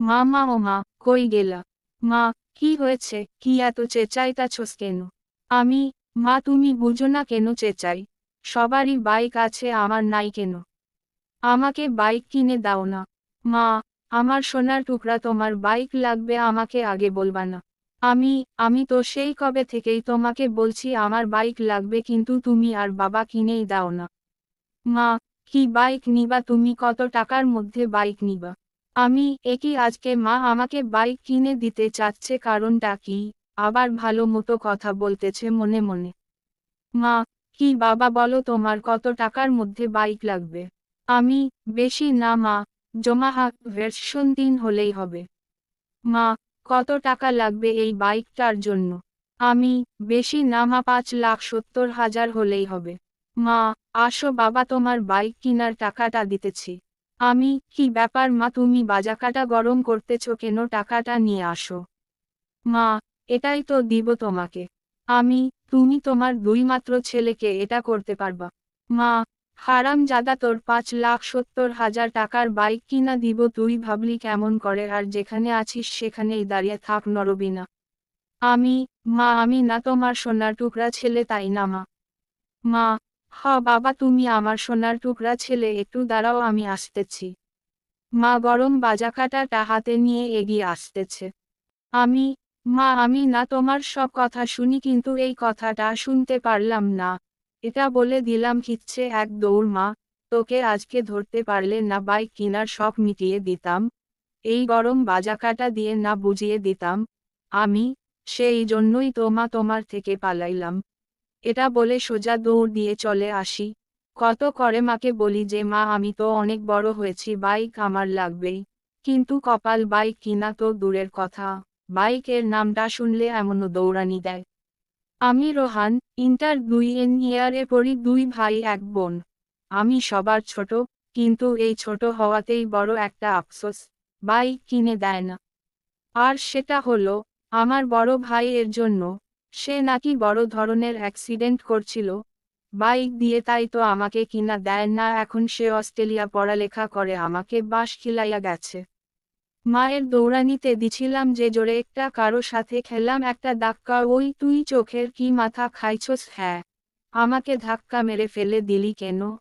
মা মা, ও মা, কই গেলা? মা, কি হয়েছে? কি এত চেঁচাইতাছস কেন? আমি, মা, তুমি বুঝো না কেন চেঁচাই? সবারই বাইক আছে, আমার নাই কেন? আমাকে বাইক কিনে দাও না। মা, আমার সোনার টুকরা তোমার বাইক লাগবে, আমাকে আগে বলবা না। আমি আমি তো সেই কবে থেকেই তোমাকে বলছি, আমার বাইক লাগবে, কিন্তু তুমি আর বাবা কিনেই দাও না। মা, কি বাইক নিবা, তুমি কত টাকার মধ্যে বাইক নিবা? আমি একই আজকে মা আমাকে বাইক কিনে দিতে চাচ্ছে কারণটা কি? আবার ভালো মতো কথা বলতেছে মনে মনে। মা, কি বাবা বলো তোমার কত টাকার মধ্যে বাইক লাগবে? আমি, বেশি না মা, জমাহা ভার্সন তিন হলেই হবে। মা, কত টাকা লাগবে এই বাইকটার জন্য? আমি, বেশি না মা, পাঁচ লাখ সত্তর হাজার হলেই হবে। মা, আসো বাবা তোমার বাইক কিনার টাকাটা দিতেছি। আমি, কি ব্যাপার মা, তুমি বাজাকাটা গরম করতেছ কেন? টাকাটা নিয়ে আসো। মা, এটাই তো দিব তোমাকে। আমি, তুমি তোমার দুই মাত্র ছেলেকে এটা করতে পারবা। মা হারাম জাদা তোর পাঁচ লাখ সত্তর হাজার টাকার বাইক কিনা দিব। তুই ভাবলি কেমন করে? আর যেখানে আছিস সেখানেই দাঁড়িয়ে থাক নরবিনা আমি, মা, আমি না তোমার সোনার টুকরা ছেলে, তাই না মা? মা হ বাবা, তুমি আমার সোনার টুকরা ছেলে, একটু দাঁড়াও, আমি আসতেছি। মা গরম বাজাকাটাটা হাতে নিয়ে এগিয়ে আসতেছে। আমি, মা, আমি না, তোমার সব কথা শুনি, কিন্তু এই কথাটা শুনতে পারলাম না। এটা বলে দিলাম খিচ্ছে এক দৌড়, মা, তোকে আজকে ধরতে পারলে না, বাইক কিনার শখ মিটিয়ে দিতাম। এই গরম বাজাকাটা দিয়ে না বুঝিয়ে দিতাম। আমি, সেই জন্যই তোমা তোমার থেকে পালাইলাম। এটা বলে সোজা দৌড় দিয়ে চলে আসি। কত করে মাকে বলি যে, মা, আমি তো অনেক বড় হয়েছি, বাইক আমার লাগবেই। কিন্তু কপাল বাইক কিনা তো দূরের কথা। বাইকের নামটা শুনলে এমনও দৌড়ানি দেয়। আমি রোহান, ইন্টার দুই এন ইয়ারে পড়ি দুই ভাই, এক বোন। আমি সবার ছোট, কিন্তু এই ছোট হওয়াতেই বড় একটা আফসোস, বাইক কিনে দেয় না। আর সেটা হলো, আমার বড় ভাই এর জন্য সে নাকি বড় ধরনের অ্যাক্সিডেন্ট করছিল। বাইক দিয়ে তাই তো আমাকে কিনা দেয় না, এখন সে অস্ট্রেলিয়া পড়ালেখা করে, আমাকে বাস খিলাইয়া গেছে। মায়ের দৌড়ানিতে দিছিলাম যে জোরে একটা কারও সাথে খেলাম, একটা ধাক্কা, ওই তুই চোখের কি মাথা খাইছস? হ্যাঁ। আমাকে ধাক্কা মেরে ফেলে দিলি কেন?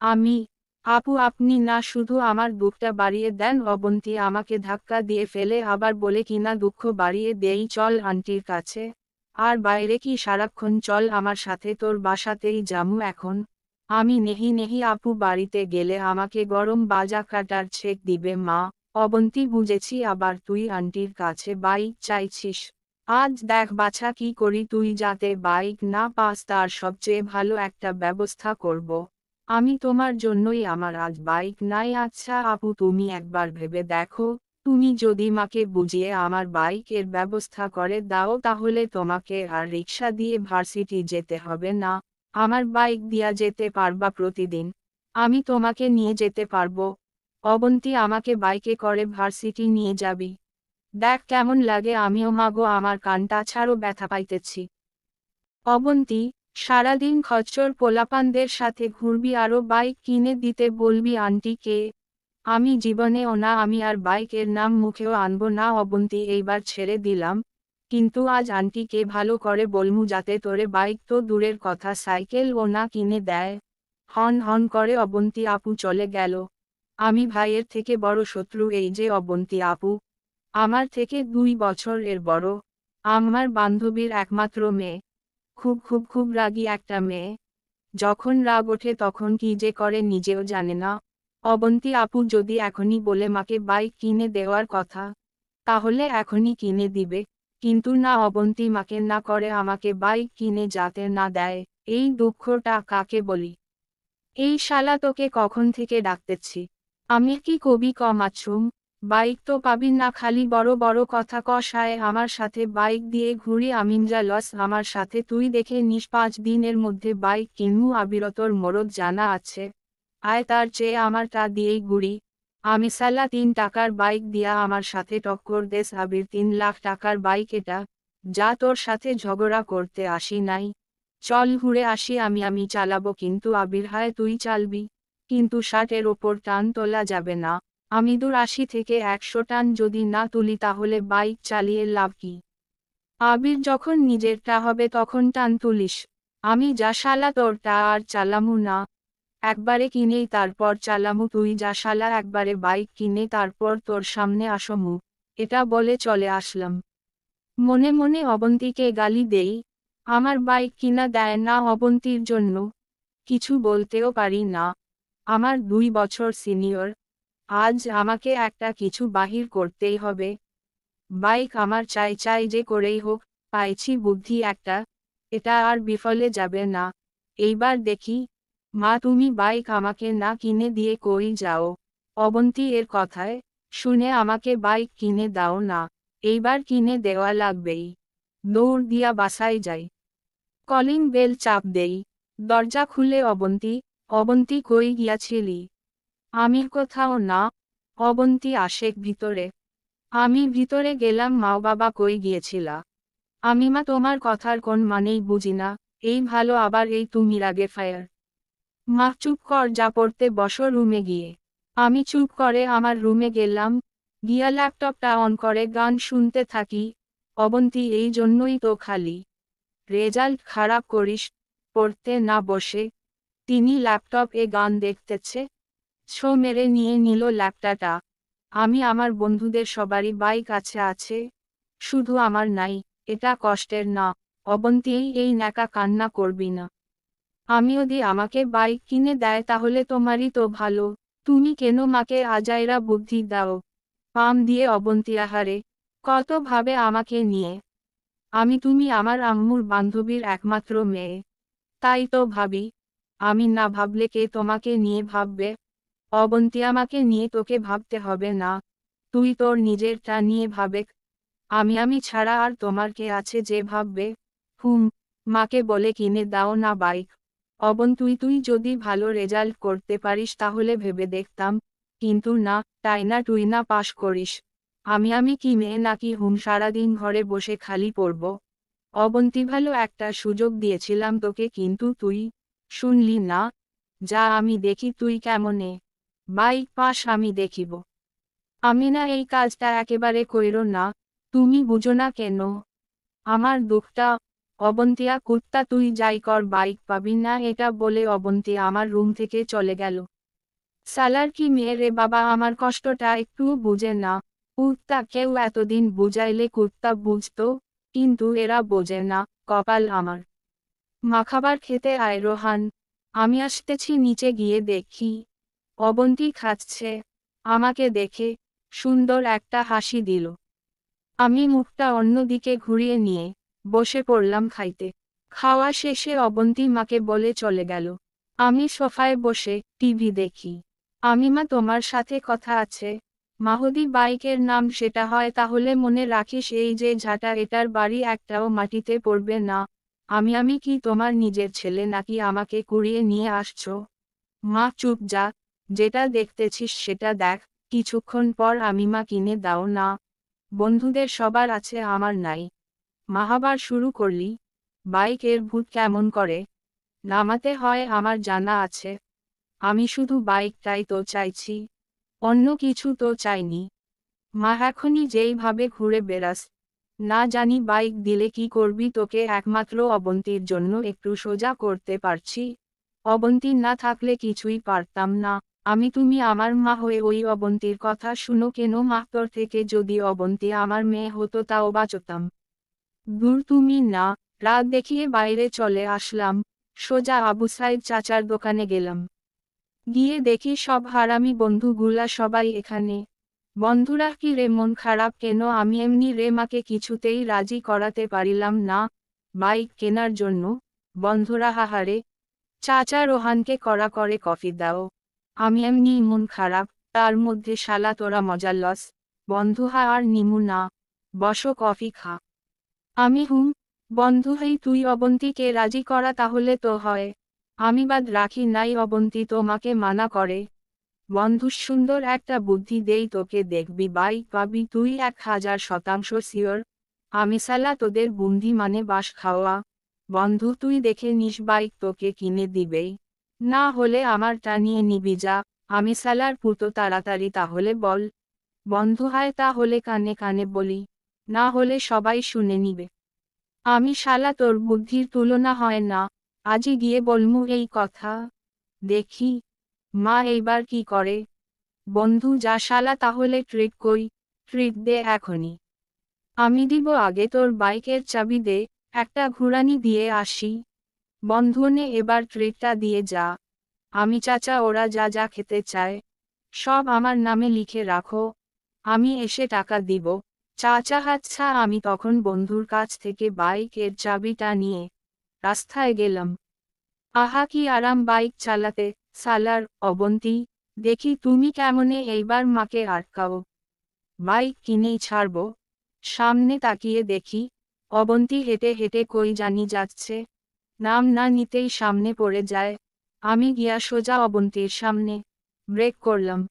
আমি? আপু, আপনি না, শুধু আমার বুকটা বাড়িয়ে দেন, অবন্তী আমাকে ধাক্কা দিয়ে ফেলে, আবার বলে কিনা দুঃখ বাড়িয়ে দেই, চল আন্টির কাছে। আর বাইরে কি সারাক্ষণ চল আমার সাথে তোর বাসাতেই জামু এখন? আমি নেহি নেহি আপু বাড়িতে গেলে আমাকে গরম বাজা কাটার ছেক দিবে মা। অবন্তী বুঝেছি আবার তুই আন্টির কাছে বাইক চাইছিস। আজ দেখ বাছা কি করি তুই যাতে বাইক না পাস তার সবচেয়ে ভালো একটা ব্যবস্থা করব। আমি তোমার জন্যই আমার আজ বাইক নাই। আচ্ছা আপু তুমি একবার ভেবে দেখো। তুমি যদি মাকে বুঝিয়ে আমার বাইকের ব্যবস্থা করে দাও, তাহলে তোমাকে আর রিক্সা দিয়ে ভার্সিটি যেতে হবে না। আমার বাইক দিয়া যেতে পারবা প্রতিদিন। আমি তোমাকে নিয়ে যেতে পারব। অবন্তি আমাকে বাইকে করে ভার্সিটি নিয়ে যাবি। দেখ কেমন লাগে, আমিও মাগো, আমার কানটা ছাড়ো, ব্যথা পাইতেছি। অবন্তী, সারাদিন খচ্চর পোলাপানদের সাথে ঘুরবি আরও বাইক কিনে দিতে বলবি আন্টিকে আমি জীবনেও না আমি আর বাইকের নাম মুখেও আনব না, অবন্তী, এইবার ছেড়ে দিলাম। কিন্তু আজ আন্টিকে ভালো করে বলমু যাতে তোরে বাইক তো দূরের কথা, সাইকেল ও না কিনে দেয়। হন হন করে অবন্তী আপু চলে গেল। আমি ভাইয়ের থেকে বড় শত্রু এই যে অবন্তী আপু। আমার থেকে দুই বছর এর বড়। আমার বান্ধবীর একমাত্র মেয়ে। খুব খুব খুব রাগী একটা মেয়ে। যখন রাগ ওঠে তখন কি যে করে নিজেও জানে না। অবন্তী আপু যদি এখনই বলে মাকে বাইক কিনে দেওয়ার কথা, তাহলে এখনই কিনে দিবে। কিন্তু না, অবন্তী মাকে না করে আমাকে বাইক কিনে যাতে না দেয়, এই দুঃখটা কাকে বলি? এই শালা তোকে কখন থেকে ডাকতেছি? আমি কি কবি ক মাছুম? বাইক তো পাবি না খালি বড় বড় কথা কষায় আমার সাথে বাইক দিয়ে ঘুরি আমিনজা লস আমার সাথে তুই দেখে নিস পাঁচ দিনের মধ্যে বাইক কিনু আবিরতর মরদ জানা আছে। আয় তার চেয়ে আমারটা দিয়েই ঘুরি আমি সালা তিন টাকার বাইক দিয়া আমার সাথে টক্কর দেশ আবির তিন লাখ টাকার বাইক এটা, যা তোর সাথে ঝগড়া করতে আসি নাই। চল ঘুরে আসি আমি আমি চালাবো কিন্তু আবির হায় তুই চালবি, কিন্তু ষাটের ওপর টান তোলা যাবে না। আমি দূর আশি থেকে একশো টান যদি না তুলি তাহলে বাইক চালিয়ে লাভ কি? আবির যখন নিজেরটা হবে তখন টান তুলিস। আমি যা শালা তোরটা আর চালামু না। একবারে কিনেই তারপর চালামু, তুই যা শালা একবারে বাইক কিনে, তারপর তোর সামনে আসমু। এটা বলে চলে আসলাম। মনে মনে অবন্তীকে গালি দেই, আমার বাইক কিনা দেয় না অবন্তীর জন্য। কিছু বলতেও পারি না। আমার দুই বছর সিনিয়র। আজ আমাকে একটা কিছু বাহির করতেই হবে। বাইক আমার চাই চাই যে করেই হোক, পাইছি বুদ্ধি একটা। এটা আর বিফলে যাবে না। এইবার দেখি মা তুমি বাইক আমাকে না কিনে দিয়ে কই যাও? অবন্তী এর কথায় শুনে আমাকে বাইক কিনে দাও না, এইবার কিনে দেওয়া লাগবেই। দৌড় দিয়া বাসায় যাই। কলিং বেল চাপ দেই। দরজা খুলে অবন্তী অবন্তী কই গিয়াছিলি? আমি কোথাও না? অবন্তী আশেক ভিতরে। আমি ভিতরে গেলাম মা বাবা কই গিয়েছিলা? আমি মা তোমার কথার কোন মানেই বুঝি না, এই ভালো আবার এই তুমি রাগে ফায়ার। মা চুপ কর যা পড়তে বসো রুমে গিয়ে। আমি চুপ করে আমার রুমে গেলাম, গিয়া ল্যাপটপটা অন করে গান শুনতে থাকি, অবন্তী এই জন্যই তো খালি। রেজাল্ট খারাপ করিস, পড়তে না বসে। তিনি ল্যাপটপ এ গান দেখতেছে ছো মেরে নিয়ে নিল ল্যাপটপটা আমি আমার বন্ধুদের সবারই বাইক আছে আছে, শুধু আমার নাই, এটা কষ্টের না, অবন্তী এই ন্যাকা কান্না করবি না। আমি যদি আমাকে বাইক কিনে দেয় তাহলে তোমারই তো ভালো। তুমি কেন মাকে আজাইরা বুদ্ধি দাও? পাম দিয়ে অবন্তী আহারে কত ভাবে আমাকে নিয়ে? আমি তুমি আমার আম্মুর বান্ধবীর একমাত্র মেয়ে। তাই তো ভাবি। আমি না ভাবলে কে তোমাকে নিয়ে ভাববে? অবন্তী আমাকে নিয়ে তোকে ভাবতে হবে না। তুই তোর নিজেরটা নিয়ে ভাবেক। আমি আমি ছাড়া আর তোমার কে আছে যে ভাববে? হুম, মাকে বলে কিনে দাও না বাইক। অবন, তুই তুই যদি ভালো রেজাল্ট করতে পারিস তাহলে ভেবে দেখতাম, কিন্তু না, তাই না, তুই না পাশ করিস। আমি আমি কি মেয়ে নাকি হুম, সারাদিন ঘরে বসে খালি পড়ব? অবন্তি, ভালো একটা সুযোগ দিয়েছিলাম তোকে, কিন্তু তুই শুনলি না। যা, আমি দেখি তুই কেমনে? বাইক পাশ আমি দেখিব। আমি না এই কাজটা একেবারে কইর না, তুমি বুঝো না কেন? আমার দুঃখটা অবন্তিয়া, কুত্তা, তুই যাই কর, বাইক পাবি না, এটা বলে অবন্তী আমার রুম থেকে চলে গেল। সালার কি মেয়ে রে বাবা, আমার কষ্টটা একটুও বুঝে না। কুত্তা, কেউ এতদিন বুঝাইলে কুত্তা বুঝতো, কিন্তু এরা বোঝে না, কপাল আমার। মাখাবার খেতে আয় রোহান, আমি আসতেছি নিচে গিয়ে দেখি। অবন্তী খাচ্ছে, আমাকে দেখে সুন্দর একটা হাসি দিল। আমি মুখটা অন্যদিকে ঘুরিয়ে নিয়ে বসে পড়লাম খাইতে। খাওয়া শেষে অবন্তী মাকে বলে চলে গেল। আমি সোফায় বসে টিভি দেখি। আমি মা তোমার সাথে কথা আছে? মাহুদি, বাইকের নাম সেটা হয়, তাহলে মনে রাখিস এই যে ঝাঁটা, এটার বাড়ি একটাও মাটিতে পড়বে না। আমি আমি কি তোমার নিজের ছেলে নাকি আমাকে কুড়িয়ে নিয়ে আসছো? মা, চুপ যা। যেটা দেখতেছিস সেটা দেখ। কিছুক্ষণ পর আমি মা কিনে দাও না। বন্ধুদের সবার আছে, আমার নাই। মাহাবার শুরু করলি, বাইকের ভূত কেমন করে? নামাতে হয় আমার জানা আছে। আমি শুধু বাইকটাই তো চাইছি, অন্য কিছু তো চাইনি। মা এখনই যেইভাবে ঘুরে বেড়াস, না জানি বাইক দিলে কি করবি তোকে একমাত্র অবন্তীর জন্য একটু সোজা করতে পারছি। অবন্তীর না থাকলে কিছুই পারতাম না। আমি তুমি আমার মা হয়ে ওই অবন্তীর কথা শুনো কেন? মাহতর থেকে যদি অবন্তী আমার মেয়ে হতো তাও বাঁচতাম। দূর তুমি না, রাত দেখিয়ে বাইরে চলে আসলাম, সোজা আবু সাইদ চাচার দোকানে গেলাম। গিয়ে দেখি সব হারামি বন্ধুগুলা সবাই এখানে। বন্ধুরা কি রে মন খারাপ কেন? আমি এমনি রে মাকে কিছুতেই রাজি করাতে পারিলাম না, বাইক কেনার জন্য। বন্ধুরা, হাহারে। চাচা রোহানকে করা করে কফি দাও। আমি এমনি মন খারাপ, তার মধ্যে শালা তোরা মজার লস। বন্ধু, হা, আর নিমু না। বসো, কফি খা। আমি হুম, বন্ধু, হই, তুই অবন্তীকে রাজি করা তাহলে তো হয়। আমি বাদ রাখি নাই, অবন্তী তোমাকে মানা করে। বন্ধু, সুন্দর একটা বুদ্ধি দেই, তোকে দেখবি, বাই, পাবি, তুই এক হাজার শতাংশ সিওর আমি সালা তোদের বুন্ধি মানে বাস খাওয়া। বন্ধু, তুই দেখে নিস বাইক তোকে কিনে দিবেই। না হলে আমারটা নিয়ে নিবি যা। আমি সালার পুতো তাড়াতাড়ি তাহলে বল। বন্ধ, হয়, তাহলে কানে কানে বলি। না হলে সবাই শুনে নিবে। আমি শালা তোর বুদ্ধির তুলনা হয় না আজই গিয়ে বলমু এই কথা। দেখি, মা এইবার কি করে? বন্ধু যা শালা তাহলে ট্রিট কই? ট্রিট দে এখনই। আমি দিব আগে তোর বাইকের চাবি দে, একটা ঘুরানি দিয়ে আসি। বন্ধুনে এবার ট্রিটটা দিয়ে যা। আমি চাচা ওরা যা যা খেতে চায়, সব আমার নামে লিখে রাখো। আমি এসে টাকা দিব। চাচা হাচ্ছা আমি তখন বন্ধুর কাছ থেকে বাইকের চাবিটা নিয়ে রাস্তায় গেলাম। আহা, কি আরাম বাইক চালাতে। সালার অবন্তী, দেখি তুমি কেমনে এইবার মাকে আটকাও। বাইক কিনেই ছাড়ব। সামনে তাকিয়ে দেখি, অবন্তী হেঁটে হেঁটে কই জানি যাচ্ছে। নাম না নিতেই সামনে পড়ে যায়। আমি গিয়া সোজা অবন্তীর সামনে ব্রেক করলাম।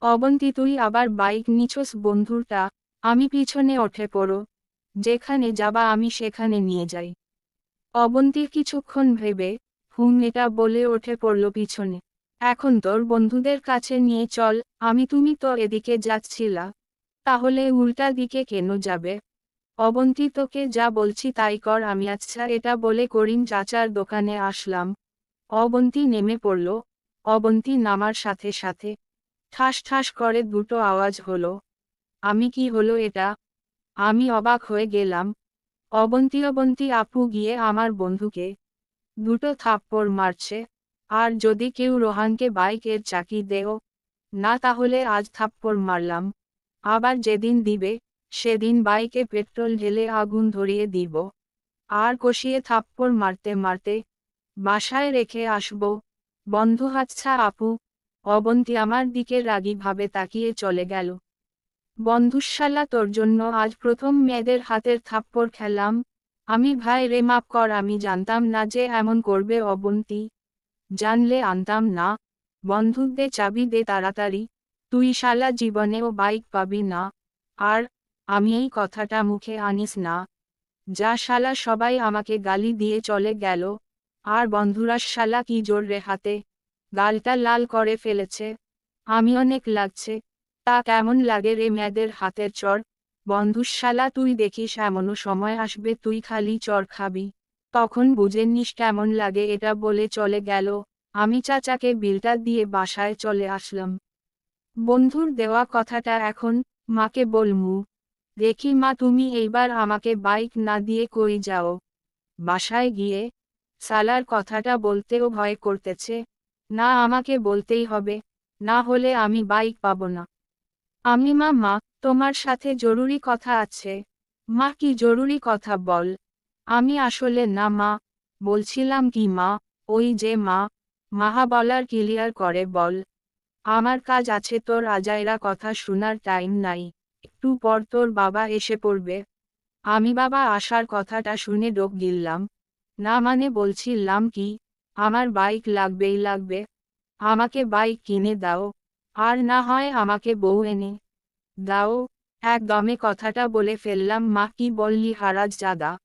অবন্তী, তুই আবার বাইক নিছস বন্ধুরটা। আমি পিছনে ওঠে পড়ো। যেখানে যাবা আমি সেখানে নিয়ে যাই। অবন্তীর কিছুক্ষণ ভেবে হুম এটা বলে ওঠে পড়ল পিছনে। এখন তোর বন্ধুদের কাছে নিয়ে চল, আমি তুমি তো এদিকে যাচ্ছিলা। তাহলে উল্টা দিকে কেন যাবে? অবন্তী তোকে যা বলছি তাই কর, আমি আচ্ছা এটা বলে করিম চাচার দোকানে আসলাম। অবন্তী নেমে পড়ল। অবন্তী নামার সাথে সাথে ঠাস ঠাস করে দুটো আওয়াজ হলো। আমি কি হলো এটা? আমি অবাক হয়ে গেলাম। অবন্তী অবন্তী, আপু গিয়ে আমার বন্ধুকে দুটো থাপ্পড় মারছে। আর যদি কেউ রোহানকে বাইকের চাকি দেও, না তাহলে আজ থাপ্পড় মারলাম। আবার যেদিন দিবে, সেদিন বাইকে পেট্রোল ঢেলে আগুন ধরিয়ে দিব। আর কষিয়ে থাপ্পড় মারতে মারতে বাসায় রেখে আসব। বন্ধু হাতছা আপু। অবন্তী আমার দিকে রাগীভাবে তাকিয়ে চলে গেল। বন্ধুশালা, তোর জন্য আজ প্রথম মেয়েদের হাতের থাপ্পড় খেলাম। আমি ভাই রে মাপ কর, আমি জানতাম না যে এমন করবে অবন্তী। জানলে আনতাম না। বন্ধুদের চাবি দে তাড়াতাড়ি। তুই শালা জীবনেও বাইক পাবি না। আর আমি এই কথাটা মুখে আনিস না। যা শালা সবাই আমাকে গালি দিয়ে চলে গেল। আর বন্ধুরা শালা কি জোর রে হাতে। গালটা লাল করে ফেলেছে। আমি অনেক লাগছে। তা কেমন লাগে রে মেয়েদের হাতের চর বন্ধুশালা, তুই দেখিস এমনও সময় আসবে, তুই খালি চর খাবি। তখন বুঝে নিস কেমন লাগে এটা বলে চলে গেল। আমি চাচাকে বিলটা দিয়ে বাসায় চলে আসলাম। বন্ধুর দেওয়া কথাটা এখন মাকে বলমু, দেখি মা, তুমি এইবার আমাকে বাইক না দিয়ে কই যাও? বাসায় গিয়ে সালার কথাটা বলতেও ভয় করতেছে। না, আমাকে বলতেই হবে। না হলে আমি বাইক পাব না। আমি মা মা, তোমার সাথে জরুরি কথা আছে। মা, কি জরুরি কথা বল। আমি আসলে না, মা, বলছিলাম কি, মা, ওই যে মা মাহা বলার ক্লিয়ার করে বল। আমার কাজ আছে তোর আজাইরা কথা শোনার টাইম নাই। একটু পর তোর বাবা এসে পড়বে। আমি বাবা আসার কথাটা শুনে ডোক গিললাম। না মানে বলছিলাম কি, আমার বাইক লাগবেই লাগবে। আমাকে বাইক কিনে দাও। আর না হয় আমাকে বউ এনে। দাও, একদমে কথাটা বলে ফেললাম, মা, কি বললি হারাজ জাদা?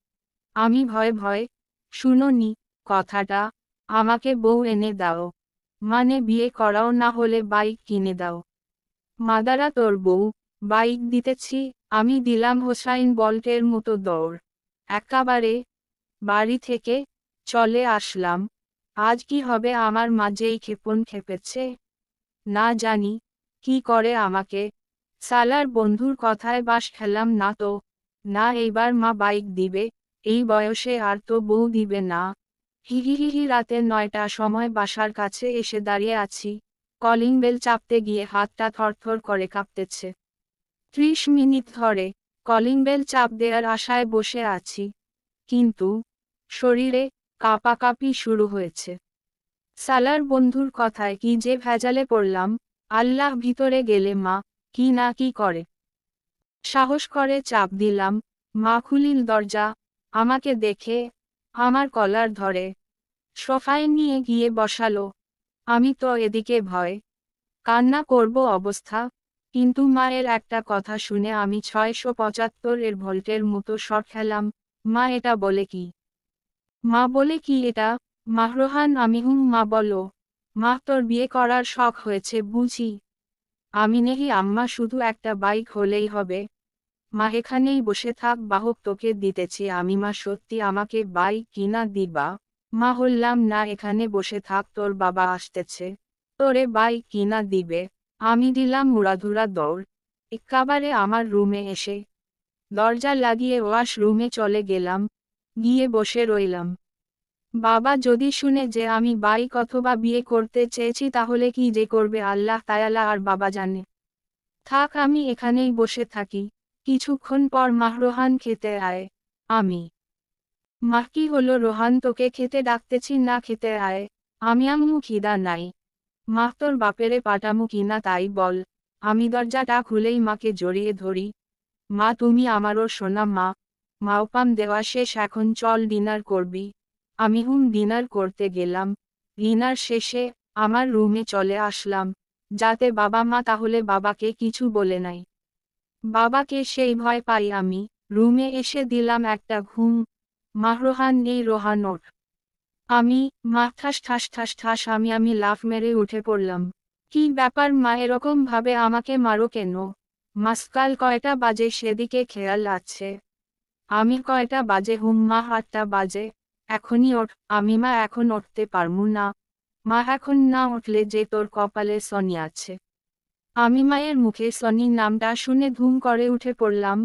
আমি ভয় ভয় শুনোনি কথাটা, আমাকে বউ এনে দাও। মানে বিয়ে করাও না হলে বাইক কিনে দাও। মাদারা, তোর বউ, বাইক দিতেছি, আমি দিলাম হোসাইন বল্টের মতো দৌড়। একাবারে বাড়ি থেকে চলে আসলাম। আজ কি হবে আমার মাঝেই ক্ষেপণ খেপেছে? না জানি, কি করে আমাকে? সালার বন্ধুর কথায় বাস খেলাম না তো। না এইবার মা বাইক দিবে, এই বয়সে আর তো বউ দিবে না। হিহিহিহি রাতের নয়টা সময় বাসার কাছে এসে দাঁড়িয়ে আছি। কলিং বেল চাপতে গিয়ে হাতটা থরথর করে কাঁপতেছে। ত্রিশ মিনিট ধরে কলিং বেল চাপ দেওয়ার আশায় বসে আছি। কিন্তু শরীরে কাঁপাকাঁপি শুরু হয়েছে। সালার বন্ধুর কথায় কি যে ভেজালে পড়লাম, আল্লাহ ভিতরে গেলে মা, কি না কি করে? সাহস করে চাপ দিলাম, মা খুলিল দরজা, আমাকে দেখে, আমার কলার ধরে, সোফায় নিয়ে গিয়ে বসালো, আমি তো এদিকে ভয়, কান্না করব অবস্থা, কিন্তু মায়ের একটা কথা শুনে আমি ছয়শো পঁচাত্তর এর ভোল্টের মতো শট খেলাম, মা এটা বলে কি? মা বলে কি এটা? মাহরোহান আমি হুম মা বলো, মা তোর বিয়ে করার শখ হয়েছে বুঝি? আমি নেহি আম্মা, শুধু একটা বাইক হলেই হবে। মা এখানেই বসে থাক, বাহক তোকে দিতেছি। আমি মা, সত্যি আমাকে বাইক কিনা দিবা? মা হল্লাম না, এখানে বসে থাক, তোর বাবা আসতেছে। তোরে বাইক কিনা দিবে? আমি দিলাম মুড়াধুরা দৌড়। একাবারে আমার রুমে এসে দরজা লাগিয়ে ওয়াশ রুমে চলে গেলাম। গিয়ে বসে রইলাম। বাবা যদি শুনে যে আমি বাইক অথবা বিয়ে করতে চেয়েছি তাহলে কি যে করবে আল্লাহ তায়ালা আর বাবা জানে। থাক আমি এখানেই বসে থাকি। কিছুক্ষণ পর মাহ রোহান খেতে আয়। আমি। মা কি হলো রোহান তোকে খেতে ডাকতেছি না খেতে আয়। আমি আম্মু খিদা নাই। মা তোর বাপেরে পাঠামু কিনা তাই বল। আমি দরজাটা খুলেই মাকে জড়িয়ে ধরি। মা তুমি আমারও সোনা মা। মাওপাম দেওয়া শেষ, এখন চল ডিনার করবি। আমি হুম ডিনার করতে গেলাম। ডিনার শেষে আমার রুমে চলে আসলাম। যাতে বাবা মা তাহলে বাবাকে কিছু বলে নাই। বাবাকে সেই ভয় পাই আমি। রুমে এসে দিলাম একটা ঘুম। মাহরোহান নেই, রোহান ওঠ আমি মা ঠাস ঠাস ঠাস ঠাস আমি আমি লাফ মেরে উঠে পড়লাম। কি ব্যাপার মা, এরকম ভাবে আমাকে মারো কেন? মাসকাল কয়টা বাজে সেদিকে খেয়াল আছে। আমি কয়টা বাজে, হুম মা আটটা বাজে। এখনই ওঠ, আমি মা এখন উঠতে পারমু না। মা এখন না উঠলে যে তোর কপালে সনি আছে। আমি মায়ের মুখে সনি নামটা শুনে ধুম করে উঠে পড়লাম।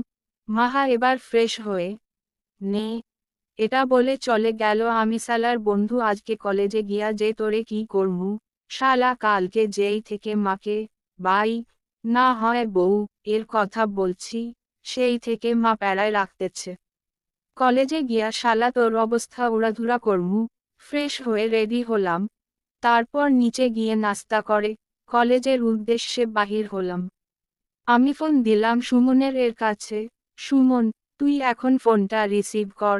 মাহা এবার ফ্রেশ হয়ে, নে, এটা বলে চলে গেল আমি সালার বন্ধু আজকে কলেজে গিয়া যে তোরে কি করমু? শালা কালকে যেই থেকে মাকে, বাই, না হয় বউ, এর কথা বলছি, সেই থেকে মা প্যারায় রাখতেছে। কলেজে গিয়া শালা তোর অবস্থা উড়াধুরা করমু। ফ্রেশ হয়ে রেডি হলাম। তারপর নিচে গিয়ে নাস্তা করে, কলেজের উদ্দেশ্যে বাহির হলাম। আমি ফোন দিলাম সুমনের এর কাছে, সুমন, তুই এখন ফোনটা রিসিভ কর।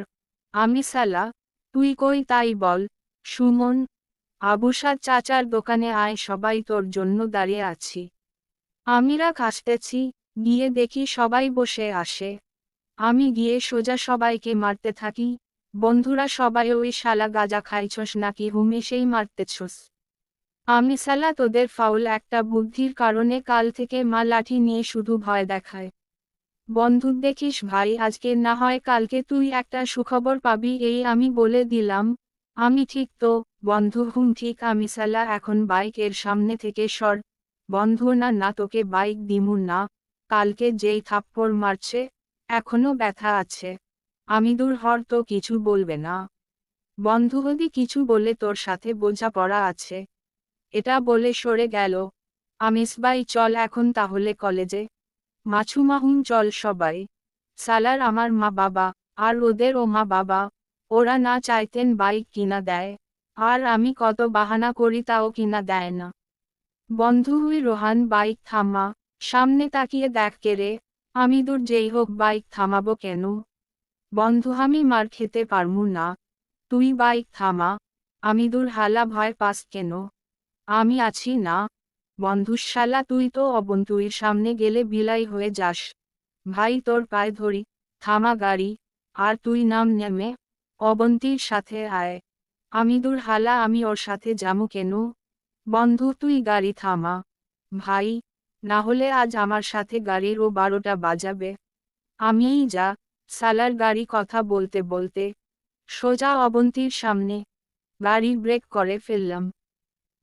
আমি সালা তুই কই তাই বল? সুমন আবুসাদ চাচার দোকানে আয়, সবাই তোর জন্য দাঁড়িয়ে আছি। আমিরা কাশতেছি গিয়ে দেখি সবাই বসে আসে। আমি গিয়ে সোজা সবাইকে মারতে থাকি। বন্ধুরা সবাই ওই শালা গাজা খাইছস নাকি হুমেশেই মারতেছস। আমি সালা তোদের ফাউল একটা বুদ্ধির কারণে কাল থেকে মা লাঠি নিয়ে শুধু ভয় দেখায়। বন্ধু দেখিস ভাই, আজকে না হয় কালকে তুই একটা সুখবর পাবি, এই আমি বলে দিলাম। আমি ঠিক তো, বন্ধু হুম, ঠিক আমি সালা এখন বাইকের সামনে থেকে সর। বন্ধু না না তোকে বাইক দিমু না। কালকে যেই থাপ্পড় মারছে এখনও ব্যথা আছে। আমি দূর হর তো কিছু বলবে না। বন্ধু যদি কিছু বলে তোর সাথে বোঝা পড়া আছে। এটা বলে সরে গেল। আমিসবাই চল এখন তাহলে কলেজে। মাছুমাহুম চল সবাই। সালার আমার মা বাবা, আর ওদের ও মা বাবা। ওরা না চাইতেন বাইক কিনা দেয়। আর আমি কত বাহানা করি তাও কিনা দেয় না। বন্ধু হুই রোহান বাইক থামা। সামনে তাকিয়ে দেখ রে। আমি দূর যেই হোক বাইক থামাবো কেন? বন্ধু, আমি মার খেতে পারমু না। তুই বাইক থামা। আমি দূর হালা ভয় পাস কেন? আমি আছি না। বন্ধুশালা তুই তো অবন্তুইর সামনে গেলে বিলাই হয়ে যাস। ভাই, তোর পায়ে ধরি। থামা গাড়ি। আর তুই নাম নেমে। অবন্তীর সাথে আয়। আমি দূর হালা, আমি ওর সাথে যামু কেন? বন্ধু, তুই গাড়ি থামা। ভাই না হলে আজ আমার সাথে গাড়ির ও বারোটা বাজাবে। আমিই যা, সালার গাড়ি কথা বলতে বলতে, সোজা অবন্তীর সামনে, গাড়ি ব্রেক করে ফেললাম।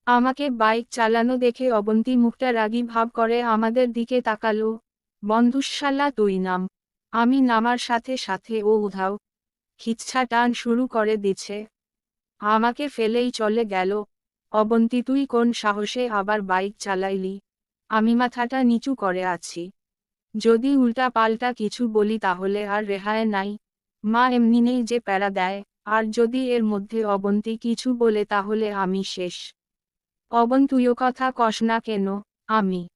আমাকে বাইক চালানো দেখে অবন্তী মুখটা রাগী ভাব করে আমাদের দিকে তাকালো। বন্ধুশালা তুই নাম, আমি নামার সাথে সাথে ও উধাও, খিচ্ছা টান শুরু করে দিছে আমাকে ফেলেই চলে গেল। অবন্তী তুই কোন সাহসে আবার বাইক চালাইলি? আমি মাথাটা নিচু করে আছি। যদি উল্টা পাল্টা কিছু বলি তাহলে আর রেহায় নাই। মা এমনি নেই যে প্যারা দেয়। আর যদি এর মধ্যে অবন্তী কিছু বলে তাহলে আমি শেষ। অবন, তুইও কথা কস না কেন? আমি।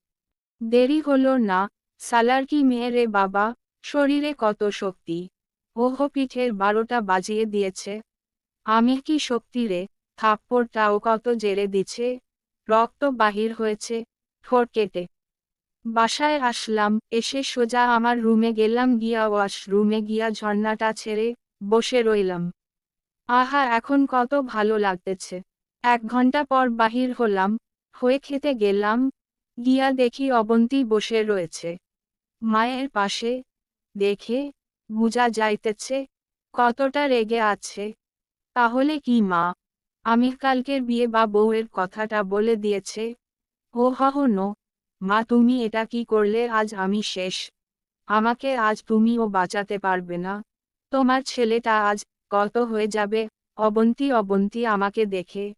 দেরি হলো না। সালার কি মেয়ে রে বাবা? শরীরে কত শক্তি? ওহ, পিঠের বারোটা বাজিয়ে দিয়েছে। আমি কি শক্তি রে? থাপ্পড়টাও কত জেরে দিছে রক্ত বাহির হয়েছে। ঠোঁট কেটে। বাসায় আসলাম, এসে সোজা আমার রুমে গেলাম গিয়া ওয়াশ রুমে গিয়া ঝর্ণাটা ছেড়ে বসে রইলাম। আহা, এখন কত ভালো লাগতেছে। এক ঘণ্টা পর বাহির হলাম, হয়ে খেতে গেলাম, গিয়া দেখি অবন্তি বসে রয়েছে। মায়ের পাশে দেখে বুঝা যাইতেছে, কতটা রেগে আছে। তাহলে কি মা? আমি কালকের বিয়ে বা বউয়ের কথাটা বলে দিয়েছে ও হন মা, তুমি এটা কি করলে? আজ আমি শেষ। আমাকে আজ তুমিও বাঁচাতে পারবে না। তোমার ছেলেটা আজ কত হয়ে যাবে? অবন্তী অবন্তী, আমাকে দেখে।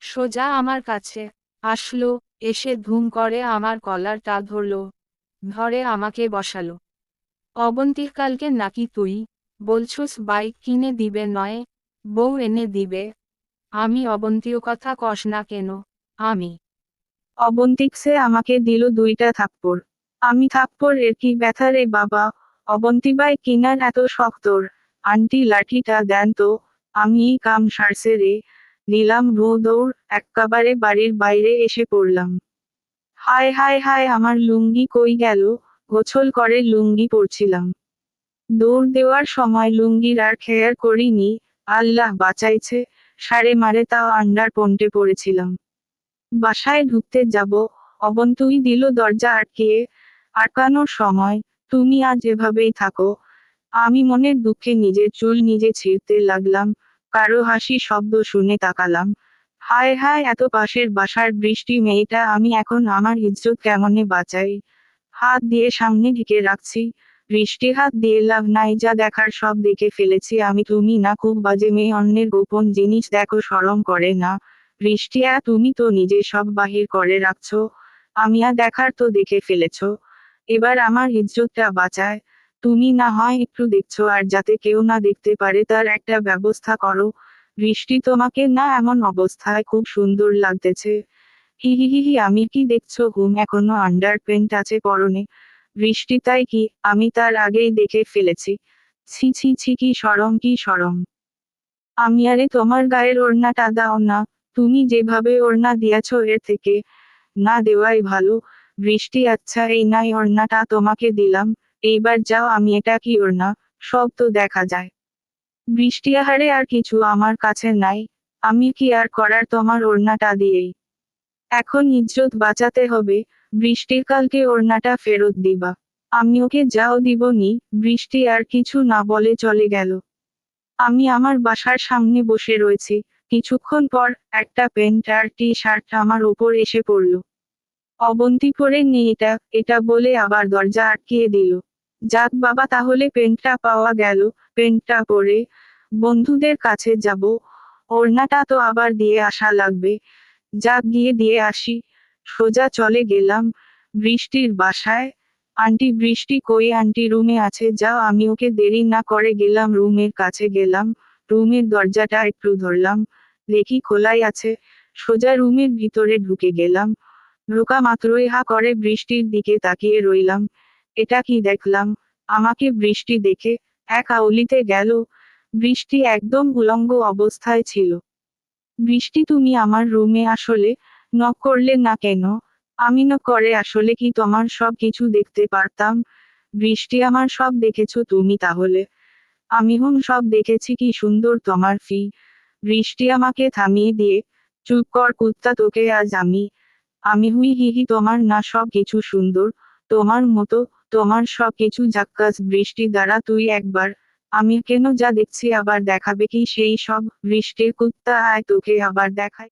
সোজা আমার কাছে আসলো, এসে ধুম করে আমার কলারটা ধরলো। ধরে আমাকে বসালো। অবন্তীর কালকে নাকি তুই? বলছুস, বাইক কিনে দিবে নয়? বউ এনে দিবে। আমি অবন্তীয় কথা কস না কেন? আমি অবন্তিক্সে আমাকে দিল দুইটা থাপ্পড়। আমি থাপ্পড় এর কি ব্যথা রে বাবা? অবন্তিবাই কিনার এত শক্তর আন্টি লাঠিটা দেন তো। আমি কাম সারছে রে। নিলাম ভু দৌড়, এক্কাবারে বাড়ির বাইরে এসে পড়লাম। হায় হায় হায়, আমার লুঙ্গি কই গেল? গোছল করে লুঙ্গি পরছিলাম। দৌড় দেওয়ার সময় লুঙ্গির আর খেয়ার করিনি। আল্লাহ বাঁচাইছে। সারে মারে তাও আন্ডার পন্টে পড়েছিলাম। বাসায় ঢুকতে যাব। অবন্তই দিল দরজা আটকিয়ে, আটকানোর সময় তুমি আজ এভাবেই থাকো। আমি মনের দুঃখে নিজের চুল নিজে ছিঁড়তে লাগলাম, কারও হাসি শব্দ শুনে তাকালাম। হায় হায়, এত পাশের বাসার বৃষ্টি মেয়েটা, আমি এখন আমার ইজ্জত কেমনে বাঁচাই? হাত দিয়ে সামনে ঢেকে রাখছি, বৃষ্টি হাত দিয়ে লাভ নাই, যা দেখার সব দেখে ফেলেছি। আমি তুমি না, খুব বাজে মেয়ে, অন্যের গোপন জিনিস দেখো, সরম করে না। বৃষ্টিয়া তুমি তো নিজে সব বাহির করে রাখছো। আমিয়া দেখার তো দেখে ফেলেছ। এবার আমার ইজ্জতটা বাঁচায়। তুমি না হয় একটু দেখছ আর যাতে কেউ না দেখতে পারে, তার একটা ব্যবস্থা করো। বৃষ্টি তোমাকে না এমন অবস্থায় খুব সুন্দর লাগতেছে। হি হি হি আমি কি দেখছ? হুম এখনও আন্ডার পেন্ট আছে পরনে। বৃষ্টি তাই কি? আমি তার আগেই দেখে ফেলেছি। ছি ছি ছি, কি সরম কি সরম। আমি আরে তোমার গায়ের ওড়নাটা দাও না। তুমি যেভাবে ওড়না দিয়াছ এর থেকে না দেওয়াই ভালো। বৃষ্টি আচ্ছা এই নাই ওড়নাটা তোমাকে দিলাম। এইবার যাও, আমি এটা কি ওড়না? সব তো দেখা যায়। বৃষ্টি আহারে আর কিছু আমার কাছে নাই। আমি কি আর করার তোমার ওড়নাটা দিয়েই? এখন ইজ্জত বাঁচাতে হবে। বৃষ্টির কালকে ওড়নাটা ফেরত দিবা। আমি ওকে যাও দিবনি। বৃষ্টি আর কিছু না বলে চলে গেল। আমি আমার বাসার সামনে বসে রয়েছি। কিছুক্ষণ পর একটা প্যান্ট আর টি শার্ট আমার উপর এসে পড়ল। অবন্তি করে, নি এটা এটা বলে আবার দরজা আটকিয়ে দিল। যাক বাবা, তাহলে পেনটা পাওয়া গেল। পেনটা পরে বন্ধুদের কাছে যাব। ওড়নাটা তো আবার দিয়ে আসা লাগবে। যাক, গিয়ে দিয়ে আসি। সোজা চলে গেলাম বৃষ্টির বাসায়। আন্টি, বৃষ্টি কই? আন্টি রুমে আছে, যাও। আমি ওকে দেরি না করে গেলাম, রুমের কাছে গেলাম। রুমের দরজাটা একটু ধরলাম। দেখি খোলাই আছে। সোজা রুমের ভিতরে ঢুকে গেলাম। ঢোকা মাত্রই হা করে বৃষ্টির দিকে তাকিয়ে রইলাম। এটা কি দেখলাম? আমাকে বৃষ্টি দেখে এক আউলিতে গেল। বৃষ্টি একদম উলঙ্গ অবস্থায় ছিল। বৃষ্টি তুমি আমার রুমে আসলে নক করলে না কেন? আমি নক করে আসলে কি তোমার সব কিছু দেখতে পারতাম? বৃষ্টি আমার সব দেখেছ তুমি তাহলে। আমি হুম সব দেখেছি কি সুন্দর তোমার ফি। বৃষ্টি আমাকে থামিয়ে দিয়ে, চুপ কর কুত্তা, তোকে আজ আমি আমি হুই হিহি তোমার না সব কিছু সুন্দর, তোমার মতো, তোমার সব কিছু জাক্কাস বৃষ্টি দ্বারা তুই একবার, আমি কেন যা দেখছি আবার দেখাবে কি সেই সব বৃষ্টির কুত্তা, আয় তোকে আবার দেখায়